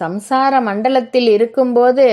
சம்சார மண்டலத்தில் இருக்கும்போது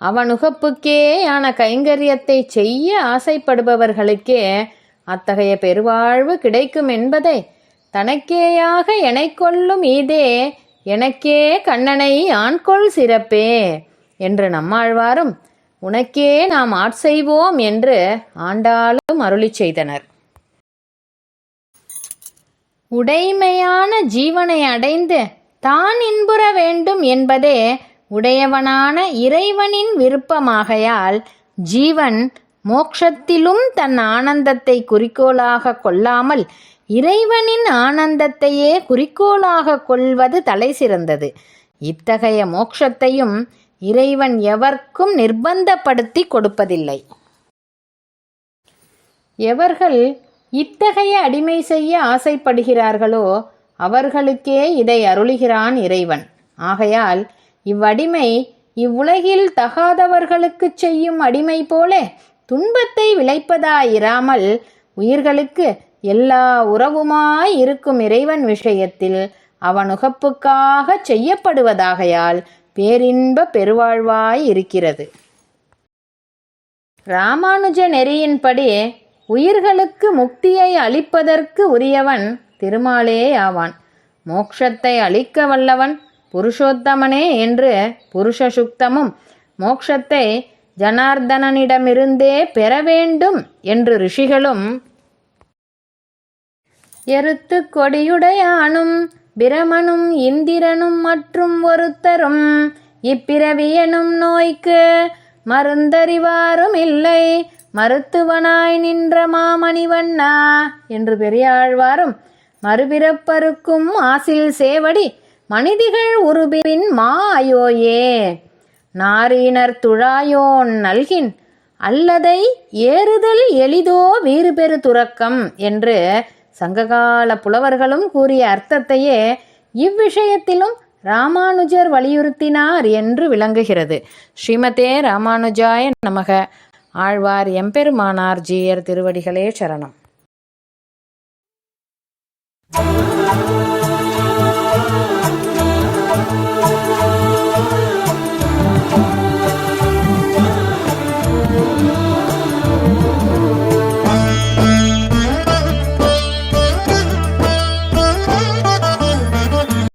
அவனுகப்புக்கேயான கைங்கரியத்தை செய்ய ஆசைப்படுபவர்களுக்கே அத்தகைய பெருவாழ்வு கிடைக்கும் என்பதை தனக்கேயாக எனைக்கொள்ளும் ஈதே எனக்கே கண்ணனை ஆண்கொள் சிறப்பே என்று நம்மாழ்வாரும் உனக்கே நாம் ஆட்செய்வோம் என்று ஆண்டாலும் அருளி செய்தனர். உடைமையான ஜீவனை அடைந்து தான் இன்புற வேண்டும் என்பதே உடையவனான இறைவனின் விருப்பமாகையால் ஜீவன் மோக்ஷத்திலும் தன் ஆனந்தத்தை குறிக்கோளாக கொள்ளாமல் இறைவனின் ஆனந்தத்தையே குறிக்கோளாக கொள்வது தலை சிறந்தது. இத்தகைய மோக்ஷத்தையும் இறைவன் எவர்க்கும் நிர்பந்தப்படுத்தி கொடுப்பதில்லை. எவர்கள் இத்தகைய அடிமை செய்ய ஆசைப்படுகிறார்களோ அவர்களுக்கே இதை அருளுகிறான் இறைவன். ஆகையால் இவ்வடிமை இவ்வுலகில் தகாதவர்களுக்குச் செய்யும் அடிமை போல துன்பத்தை விளைப்பதாயிராமல் உயிர்களுக்கு எல்லா உறவுமாய் இருக்கும் இறைவன் விஷயத்தில் அவனுகப்புக்காக செய்யப்படுவதாகையால் பேரின்ப பெருவாழ்வாய் இருக்கிறது. ராமானுஜ நெறியின்படி உயிர்களுக்கு முக்தியை அளிப்பதற்கு உரியவன் திருமாலே ஆவான். மோக்ஷத்தை அளிக்க வல்லவன் புருஷோத்தமனே என்று புருஷ சுக்தமும் மோக்ஷத்தை ஜனார்தனனிடமிருந்தே பெற வேண்டும் என்று ரிஷிகளும் எருத்து கொடியுடையானும் பிரமனும் இந்திரனும் மற்றும் ஒருத்தரும் இப்பிறவியனும் நோய்க்கு மருந்தறிவாரும் இல்லை. மருத்துவனாய் நின்ற மாமணிவண்ணா என்று பெரியாழ்வாரும் மறுபிறப்பருக்கும் ஆசில் சேவடி மனிதிகள் உருபின் மா அயோயே நாரீனர் துழாயோன் நல்கின் அல்லதை ஏறுதல் எளிதோ வீறுபெரு துறக்கம் என்று சங்ககால புலவர்களும் கூறிய அர்த்தத்தையே இவ்விஷயத்திலும் ராமானுஜர் வலியுறுத்தினார் என்று விளங்குகிறது. ஸ்ரீமதே ராமானுஜாய நமக. ஆழ்வார் எம்பெருமானார் ஜீயர் திருவடிகளே சரணம். love.